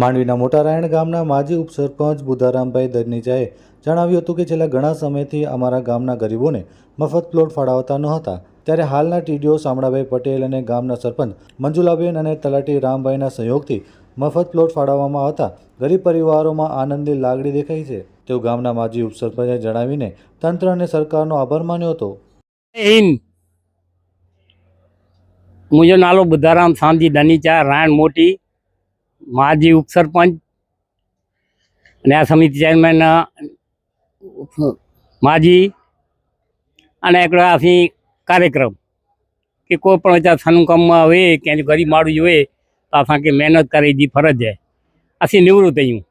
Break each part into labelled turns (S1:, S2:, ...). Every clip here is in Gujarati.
S1: માંડવીના મોટારાયણ ગામના માજી ઉપસરપંચ બુધારામભાઈ દરનેજાએ જણાવ્યું હતું કે છેલ્લા ઘણા સમયથી અમારા ગામના ગરીબોને મફત પ્લોટ ફાળવતા નહોતા ત્યારે હાલના ટીડીઓ શામળાભાઈ પટેલ અને ગામના સરપંચ મંજુલાબેન અને તલાટી રામભાઈના સહયોગથી મફત પ્લોટ ફાળવવામાં હતા ગરીબ પરિવારોમાં આનંદની લાગણી દેખાઈ છે. તેઓ ગામના માજી ઉપસરપંચે જણાવીને તંત્ર અને સરકારનો આભાર માન્યો હતો.
S2: મુજબ નાલો બુધારામ સામજી દનીચા રાયણ મોટી मोटी माजी उपसरपंच ન્યાય સમિતિ ચેરમેન અ, માજી અને हिकिड़ा असीं कार्यक्रम કે કોઈ પણ वीचार सनू कमु हुए कंहिंजो ग़रीब माण्हू हुए त असांखे महिनत करे जी फर्ज़ु आहे असीं निवृत आहियूं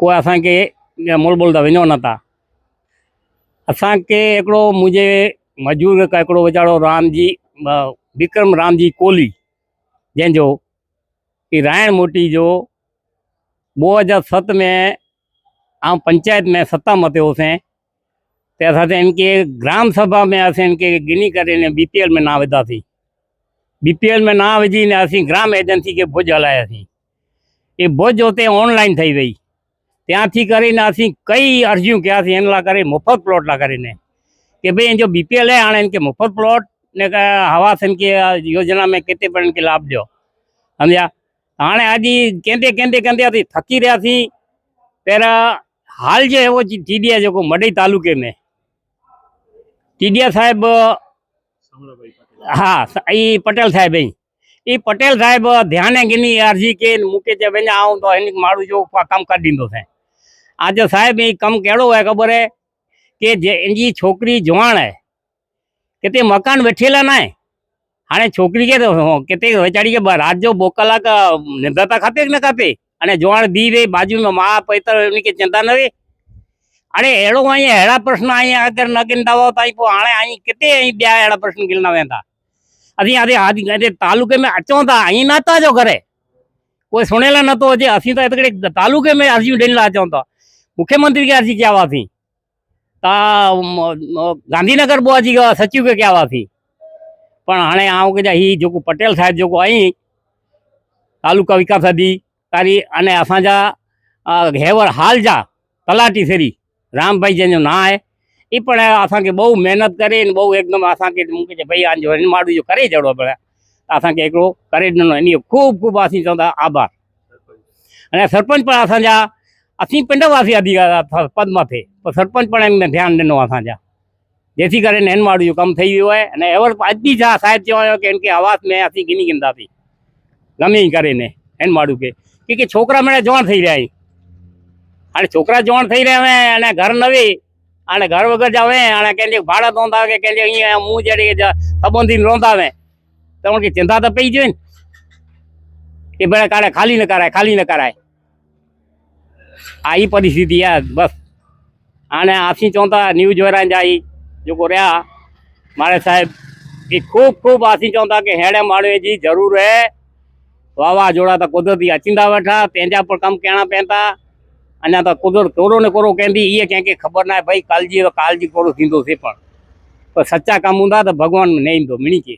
S2: कोई असांखे मुल बोल त वञो नथा असांखे हिकिड़ो मुंहिंजे मजूर हिकु हिकिड़ो वीचारो रामजी अ, विक्रम रामजी कोहली जंहिंजो कि रायण मोटी जो 2007 में आम पंचायत में सत्ता मते हो से त्यासा से इनके ग्राम सभा में असे इनके गिनी करे ने बीपीएल में ना विधा थी बीपीएल में ना विझी ने असी ग्राम एजेंसी के भुज हलाया थी એ બોજ જોતે ઓનલાઈન થઈ ગઈ. ત્યાંથી કરીને આથી કઈ અરજીઓ ક્યાંથી એના કરી મફત પ્લોટલા કરીને. કે ભાઈ જો બીપીએલ હે આણે કે મફત પ્લોટ ને હવાસન કે યોજના મેં કેતે પણ કે લાભ દો સમજ્યા? હાણે આજી કેંદે કેંદે કેંદે હતી થકી રહ્યા થી તેરા હાલ જે એવો ટીડિયા જેકો મડઈ તાલુકે મેં ટીડિયા સાહેબ, હા એ પટેલ સાહેબ અહીં. એ પટેલ સાહેબ ધ્યાને ગીની અરજી કે મૂકે છે ભાઈ આવું તો એની મારું જો કામ કરી દીધો છે. આજે સાહેબ એ કામ કેળો હોય ખબર હે? કે જે એની છોકરી જોવાણ હે, કે તે મકાન બેઠેલા નાય. અને છોકરી કે કે તે વેચાડી કે રાત જો બોકલાક નિર્ધાતા ખાતે કે ન ખાતે? અને જોણ દી રે, બાજુનો મા, પૈતર, એમની કે ચિંતા ન રે? અને એડો અહીંયા હેડા પ્રશ્ન અહીંયા આગળ ન ગિંદાવો તો અહીં હાણે અહીં કેતે અહીં બે હેડા પ્રશ્ન ગિલના વેંતા અધી આદે આદિ આદે તાલુકે મેં અચો તા, અહીં નાતા જો ઘરે. કોઈ સુણેલા નતો જે અસી તો એતકડે તાલુકે મેં અરજી ડેલા અચો તા. મુખ્યમંત્રી કે અરજી ક્યાં વાથી તા ગાંધીનગર બોજી સચિવ કે ક્યાં વાથી પણ હાणे આવું કીધા ही जेको पटेल साहिब जेको आई तालुका विकास अधिकारी अने असांजा हेवर हाल जा તલાટી ફેરી રામભાઈ જેનો ના હે એ પણ असांखे બહુ મહેનત કરે ને બહુ એકદમ असांखे મૂકે છે ભાઈ આ જો માડું જો કરી જડો પડે असांखे हिकिड़ो करे ॾिनो इन खूब खूब असीं चवंदा आभार अने सरपंच पण असांजा असीं पिंड वासी अधिकार पद मथे पर सरपंच पण हिन में ध्यानु ॾिनो असांजा જેથી કરીને એનવાળ્યું કમ થઈ ગયું હોય. અને એવર આજથી જા સાહેબ કહેવાયો કે એમ કે આવાસ મેં આથી ગીની ગીંદાથી ગમે કરીને એનવાળ્યું કે. કે છોકરા મને જોણ થઈ રહ્યા અને છોકરા જોણ થઈ રહ્યા હવે અને ઘર નવી. અને ઘર વગર જ આવે. અને કે ભાડા નોંધાવે કે કે અહીંયા હું જયારે સંબંધી નોંધાવે તમને ચિંતા તો પડી જોઈએ ને? કે ભાઈ કાલે ખાલી ન કરાય, ખાલી ન કરાય. આ એ પરિસ્થિતિ યાર, બસ. અને આથી ચોંતા ન્યૂઝ વરાઈ જાય. जो रहा मारे साहब ये खूब खूब असी चवंदा कि हेड़े माण्हूअ जी ज़रूरु है वावाजोड़ा त कुदरती अचींदा वेठा पंहिंजा पर कमु करिणा पवंदा अञा त कुदरत कोरो न कोरो कंदी इहे कंहिंखे ख़बर न आहे भई कालजी कालजी कोरो थींदोसीं पण पर सचा कमु हूंदा त भॻवानु न ईंदो मिणी खे